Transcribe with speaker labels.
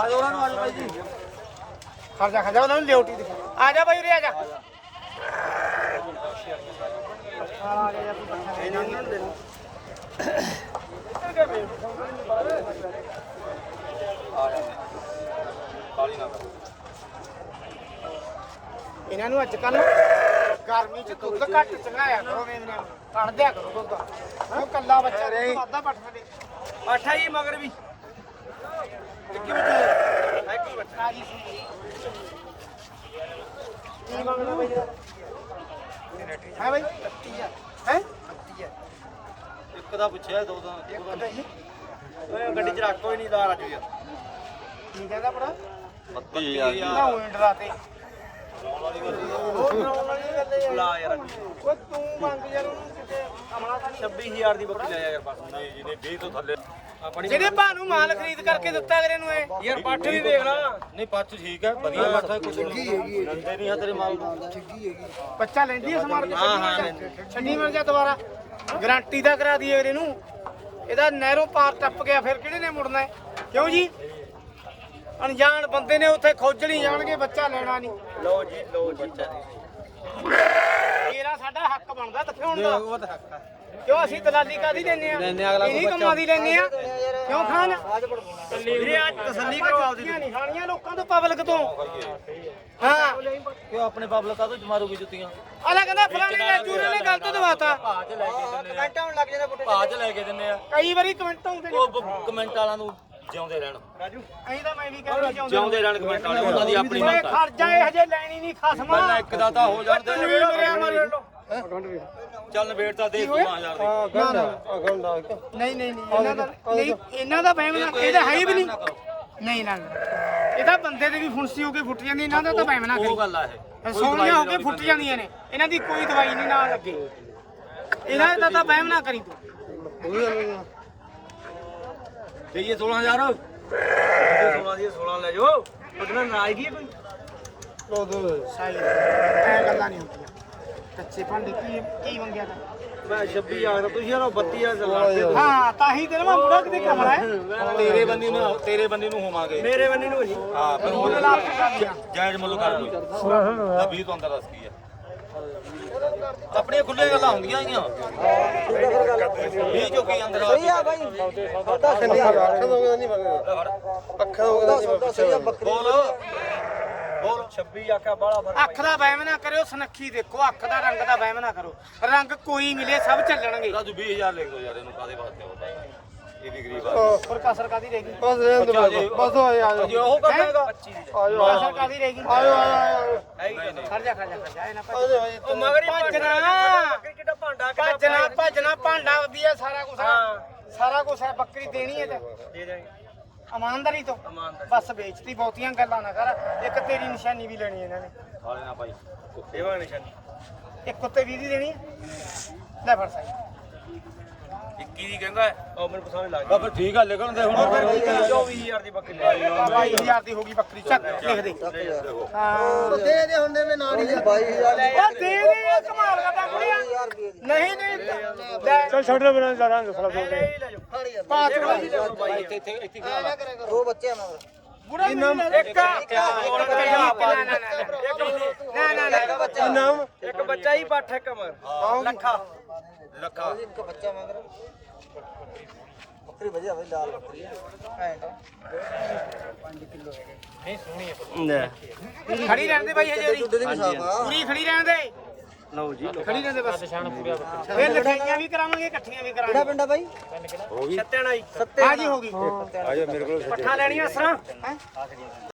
Speaker 1: ਆ ਜਾ ਉਹਨਾਂ ਨੂੰ ਆ ਜਾ। ਬਾਈ ਜੀ
Speaker 2: ਖਰਜਾ ਖਰਜਾ ਉਹਨਾਂ ਨੂੰ ਲਿਓਟੀ ਦੇ ਆ ਜਾ ਬਾਈ ਉਰੇ ਆ ਜਾ।
Speaker 1: ਇਹਨਾਂ ਨੂੰ ਦੇ।
Speaker 2: ਇਹਨਾਂ ਨੂੰ ਅੱਜ ਕੱਲ ਗਰਮੀ ਚ ਦੁੱਧ ਘੱਟ ਚੰਗਾਇਆ ਕਰੋ ਮੇਵਨੇ ਕੱਢ ਦਿਆ ਕਰੋ ਦੁੱਧ। ਉਹ ਕੱਲਾ ਬੱਚਾ ਦੁੱਧ ਵਾਧਾ ਪੱਠ ਦੇ
Speaker 1: ਆਠਾ ਜੀ ਮਗਰ ਵੀ।
Speaker 2: ਹੈ ਜੀ ਬਾਈ ਹੈ ਬਾਈ ਹੈ
Speaker 1: ਇੱਕ ਦਾ ਪੁੱਛਿਆ ਦੋ ਦਾ ਓਏ ਗੱਡੀ 'ਚ ਰੱਖ ਕੋਈ ਨਹੀਂ ਦਾ। ਰਾਜੂ ਯਾਰ
Speaker 2: ਕੀ ਕਹਿੰਦਾ ਪੜਾ
Speaker 1: 32000
Speaker 2: ਨਾ ਗੱਲ ਹੈ
Speaker 1: ਲਾ ਯਾਰ।
Speaker 2: ਉਹ ਤੂੰ ਮੰਗ ਯਾਰ ਉਹਨੂੰ ਕਿਤੇ ਕਮਲਾ ਤਾਂ ਨਹੀਂ।
Speaker 1: 26000 ਦੀ ਬੱਕਰੀ ਲੈ ਯਾਰ ਬਸ। ਨਹੀਂ ਜਿਹਨੇ 20 ਤੋਂ ਥੱਲੇ
Speaker 2: ਜਿਹੜੇ ਭਾ ਨੂੰ ਮਾਲ ਖਰੀਦ ਕਰਕੇ ਦਿੱਤਾ ਕਰੇ ਨੂੰ ਇਹ।
Speaker 1: ਯਾਰ ਪੱਠ ਵੀ ਦੇਖ ਲਾ। ਨਹੀਂ ਪੱਠ ਠੀਕ ਹੈ ਵਧੀਆ ਪੱਠ ਹੈ ਕੁਝ ਨਹੀਂ। ਨੰਦੇ ਨਹੀਂ ਆ ਤੇਰੇ ਮਾਲ
Speaker 2: ਬੱਚਾ ਲੈਂਦੀ ਹੈ ਸਮਾਰ ਕੇ
Speaker 1: ਹਾਂ, ਹਾਂ,
Speaker 2: ਛੱਡੀ ਮਿਲ ਜਾ। ਛੱਡੀ ਮਿਲ ਜਾ ਦੁਬਾਰਾ। ਗਾਰੰਟੀ ਦਾ ਕਰਾ ਦਈਏ ਵੀਰੇ ਨੂੰ। ਇਹਦਾ ਨਹਿਰੋਂ ਪਾਰ ਟੱਪ ਗਿਆ ਫਿਰ ਕਿਹੜੇ ਨੇ ਮੁੜਨਾ ਹੈ? ਕਿਉਂ ਜੀ? ਅਣਜਾਣ ਬੰਦੇ ਨੇ ਉੱਥੇ ਖੋਜਣੀ ਜਾਣਗੇ ਬੱਚਾ ਲੈਣਾ ਨਹੀਂ।
Speaker 1: ਲਓ ਜੀ ਲਓ ਬੱਚਾ
Speaker 2: ਇਹਦਾ ਸਾਡਾ ਹੱਕ ਬਣਦਾ ਦਿਖਾਉਣ ਦਾ।
Speaker 1: ਉਹ ਤਾਂ ਹੱਕ ਹੈ
Speaker 2: ਕਿਉਂ ਅਸੀਂ ਦਲਾਲੀ ਕਾਦੀ ਲੈਨੇ ਆ?
Speaker 1: ਲੈਂਦੇ ਆ, ਅਗਲਾ
Speaker 2: ਇਹੀ
Speaker 1: ਕੋਈ
Speaker 2: ਕੰਮਾਂ ਦੀ ਲੈਨੇ ਆ। ਕਿਉਂ ਖਾਨ?
Speaker 1: ਵੀਰੇ ਅੱਜ ਤਸੱਲੀ ਕਰੋ ਆਪਦੀ
Speaker 2: ਨਹੀਂ ਖਾਣੀਆਂ ਲੋਕਾਂ ਤੋਂ ਪਬਲਿਕ ਤੋਂ। ਹਾਂ।
Speaker 1: ਕਿਉਂ ਆਪਣੇ ਬਾਬਲਾ ਕਾ ਤੋਂ ਮਾਰੂਗੀ ਜੁੱਤੀਆਂ?
Speaker 2: ਅਲਾ ਕਹਿੰਦਾ ਫਲਾਣੇ ਨੇ ਚੂਰੇ ਨੇ ਗਲਤ ਦਵਾਤਾ।
Speaker 1: ਲੈ ਕੇ ਦਿੰਨੇ ਕਮੈਂਟਾਂ ਲੱਗ ਜਾਂਦੇ ਪੁੱਟੇ ਚ ਲੈ ਕੇ ਦਿੰਨੇ ਆ।
Speaker 2: ਕਈ ਵਾਰੀ ਕਮੈਂਟ ਆਉਂਦੇ ਨੇ।
Speaker 1: ਉਹ ਕਮੈਂਟ ਵਾਲਿਆਂ ਨੂੰ ਜਿਉਂਦੇ ਰਹਿਣ।
Speaker 2: ਰਾਜੂ ਐਂ ਤਾਂ ਮੈਂ ਵੀ ਕਹਿੰਦਾ
Speaker 1: ਜਿਉਂਦੇ ਰਹਿਣ ਕਮੈਂਟ ਵਾਲੇ ਉਹਨਾਂ ਦੀ ਆਪਣੀ ਮੰਗ
Speaker 2: ਖਰਚਾ ਇਹ ਹਜੇ ਲੈਣੀ ਨਹੀਂ ਖਸਮਾ।
Speaker 1: ਪਹਿਲਾਂ ਇੱਕ ਦਾ ਤਾਂ ਹੋ ਜਾਂਦੇ
Speaker 2: ਲੋ
Speaker 1: ਚੱਲ ਨਵੇੜ ਤਾਂ ਦੇ 12000 ਦੀ।
Speaker 2: ਨਹੀਂ ਨਹੀਂ ਨਹੀਂ ਇਹਨਾਂ ਦਾ ਨਹੀਂ ਇਹਨਾਂ ਦਾ ਵਹਿਮ ਨਾ ਇਹਦਾ ਹੈ ਹੀ ਵੀ ਨਹੀਂ। ਨਹੀਂ ਨਾ ਨਾ। ਇਹਦਾ ਬੰਦੇ ਦੇ ਵੀ ਫੁੰਸੀ ਹੋ ਕੇ ਫੁੱਟ ਜਾਂਦੀ ਇਹਨਾਂ ਦਾ ਤਾਂ ਵਹਿਮ ਨਾ
Speaker 1: ਉਹ
Speaker 2: ਕਰੀ।
Speaker 1: ਗੱਲ ਆ ਇਹ।
Speaker 2: ਸੋਹਣੀਆਂ ਹੋ ਕੇ ਫੁੱਟ ਜਾਂਦੀਆਂ ਨੇ। ਇਹਨਾਂ ਦੀ ਕੋਈ ਦਵਾਈ ਨਹੀਂ ਨਾਲ ਲੱਗੇ। ਇਹਨਾਂ ਦਾ ਤਾਂ ਵਹਿਮ ਨਾ ਕਰੀ ਤੂੰ।
Speaker 1: ਦੇਈਏ 16000 16 ਦੀ 16 ਲੈ ਜਾਓ। ਉਹਦੇ ਨਾਰਾਜ਼ਗੀ ਹੈ ਕੋਈ?
Speaker 2: ਸਾਈ ਐ ਗੱਲਾਂ ਨਹੀਂ ਹੁੰਦੀਆਂ। ਕੱਚੇ ਭਾਂਡੇ ਕੀ ਕੀ ਮੰਗਿਆ ਤਾ?
Speaker 1: ਮੈਂ 26000 ਤੁਸੀਂ ਯਾਰ 32000 ਲੜਦੇ
Speaker 2: ਹਾਂ ਤਾਂ ਹੀ ਤੇਰੇ ਮੈਂ ਬੁੜਾ ਕਿਤੇ ਕਮਰਾ ਹੈ
Speaker 1: ਤੇਰੇ ਬੰਦੀ ਨੂੰ ਤੇਰੇ ਬੰਦੀ ਨੂੰ ਹੋਵਾਂਗੇ। ਮੇਰੇ ਬੰਦੀ ਨੂੰ ਨਹੀਂ ਹਾਂ
Speaker 2: ਉਹਨੇ
Speaker 1: ਉਹ
Speaker 2: ਲਾਭ ਕਰ
Speaker 1: ਜਾਇਜ਼ ਮੁੱਲ ਕਰ ਕੋਈ ਤਾਂ 20 ਤੋਂ ਅੰਦਰ ਦੱਸ ਕੀ ਆ। ਆਪਣੀਆਂ ਖੁੱਲੀਆਂ ਗੱਲਾਂ ਹੁੰਦੀਆਂ ਆਈਆਂ। 20 ਚੋਂ ਕੀ। ਅੰਦਰ ਸਹੀ ਆ ਬਾਈ। ਬੋਲ। ਬੋਲ 26 ਆਖਾ ਬਾਲਾ
Speaker 2: ਅੱਖ ਦਾ ਵਹਿਮ ਨਾ ਕਰਿਓ ਸੁਨੱਖੀ ਦੇਖੋ ਅੱਖ ਦਾ ਰੰਗ ਦਾ ਵਹਿਮ ਨਾ ਕਰੋ। ਰੰਗ ਕੋਈ ਮਿਲੇ ਸਭ ਚੱਲਣਗੇ।
Speaker 1: ਰਾਜੂ 20000 ਲੈ ਲਓ ਯਾਰ ਇਹਨੂੰ ਕਾਦੇ ਵਾਸਤੇ ਹੁੰਦਾ ਇਹ ਵੀ ਗਰੀਬ ਆ।
Speaker 2: ਪਰ ਕਸਰ ਕਾਦੀ ਰਹੇਗੀ
Speaker 1: ਬਸ ਆ ਜੀ ਉਹ ਕਰਨਾ ਹੈਗਾ 25 ਦੀ
Speaker 2: ਕਸਰ ਕਾਦੀ ਰਹੇਗੀ
Speaker 1: ਨਹੀਂ ਨਹੀਂ।
Speaker 2: ਖੜ ਜਾ ਖੜ ਜਾ ਖੜ ਜਾ ਇਹਨਾਂ ਭੱਜ
Speaker 1: ਉਹ ਮਗਰ ਹੀ
Speaker 2: ਭੱਜਣਾ
Speaker 1: ਕਿੱਡਾ ਭਾਂਡਾ
Speaker 2: ਭੱਜਣਾ ਭੱਜਣਾ ਭਾਂਡਾ। ਵਧੀਆ ਸਾਰਾ ਕੁਝ ਸਾਰਾ ਕੁਝ ਹੈ ਬੱਕਰੀ ਦੇਣੀ ਹੈ ਤੇ।
Speaker 1: ਦੇ ਦੇ
Speaker 2: ਇਮਾਨਦਾਰੀ ਤੋਂ।
Speaker 1: ਇਮਾਨਦਾਰੀ।
Speaker 2: ਬਸ ਵੇਚਤੀ ਬਹੁਤੀਆਂ ਗੱਲਾਂ ਨਾ ਕਰ। ਇੱਕ ਤੇਰੀ ਨਿਸ਼ਾਨੀ ਵੀ ਲੈਣੀ ਇਹਨਾਂ ਨੇ।
Speaker 1: ਹਾਲੇ ਨਾ ਭਾਈ। ਸੇਵਾ ਨਿਸ਼ਾਨੀ?
Speaker 2: ਇੱਕ ਉੱਤੇ 20 ਦੀ ਦੇਣੀ ਹੈ ਲੈ ਫੜ ਸਾਈ।
Speaker 1: 21 ਦੀ ਕਹਿੰਦਾ ਉਹ ਮੈਨੂੰ ਪਸੰਦ ਲੱਗ ਗਿਆ ਫਿਰ ਠੀਕ ਆ ਲਿਖਣ ਦੇ ਹੁਣ। 24000 ਦੀ ਬੱਕਰੀ। ਲੈ
Speaker 2: 22000 ਦੀ ਹੋ ਗਈ ਬੱਕਰੀ। ਚੱਕ ਲਿਖ ਦੇ। ਹਾਂ।
Speaker 3: ਦੇ ਦੇ ਹੁੰਦੇ ਮੈਂ ਨਾਲ ਹੀ 22000
Speaker 2: ਉਹ ਦੇ ਦੇ ਇਹ ਕਮਾਲ ਕਰਦਾ ਕੁੜੀਆ। ਨਹੀਂ ਨਹੀਂ। ਲੈ।
Speaker 4: ਚੱਲ ਛੱਡ ਦੇ ਬਣਾ ਲਾਂਗੇ ਫਲਾ ਫਲਾ
Speaker 1: ਲੈ ਜਾਓ
Speaker 2: ਪਾँच
Speaker 1: ਇੱਥੇ ਇੱਥੇ ਇੱਥੇ
Speaker 3: ਦੋ ਬੱਚੇ ਆ ਮਗਰ।
Speaker 2: ਬੁੜਾ ਇੱਕ ਨਾ ਨਾ ਨਾ।
Speaker 4: ਨਾਮ
Speaker 1: ਇੱਕ ਬੱਚਾ ਹੀ ਪੱਠ ਇੱਕ ਮਰ ਲੱਖਾ। ਲੱਖਾ।
Speaker 3: ਇੱਕ ਬੱਚਾ ਮਗਰ। ਬੱਕਰੀ ਵਧੀਆ ਬਈ ਲਾਲ ਬੱਕਰੀ ਐਂ
Speaker 2: ਖੜੀ ਰਹਿਣ ਦੇ ਬਾਈ ਹਜੇ
Speaker 3: ਦੁੱਧ ਦੀ ਵੀ ਸਾਫ਼ ਆ।
Speaker 2: ਪੂਰੀ ਖੜੀ ਰਹਿਣ ਦੇ।
Speaker 1: ਲਓ ਜੀ
Speaker 2: ਖੜੀ ਰਹਿਣ ਦੇ ਬਸ ਫਿਰ ਲਿਖਾਈਆਂ ਵੀ ਕਰਾਵਾਂਗੇ ਇਕੱਠੀਆਂ ਵੀ
Speaker 3: ਕਿਹੜਾ ਪਿੰਡ ਆ ਬਾਈ?
Speaker 1: ਸੱਤਿਆਣਾ ਜੀ
Speaker 2: ਹਾਂ ਜੀ ਹੋ ਗਈ।
Speaker 4: ਆ ਜਾ ਮੇਰੇ ਕੋਲ
Speaker 2: ਪੱਠਾ ਲੈਣੀਆਂ ਅਸਰਾਂ। ਹੈਂ?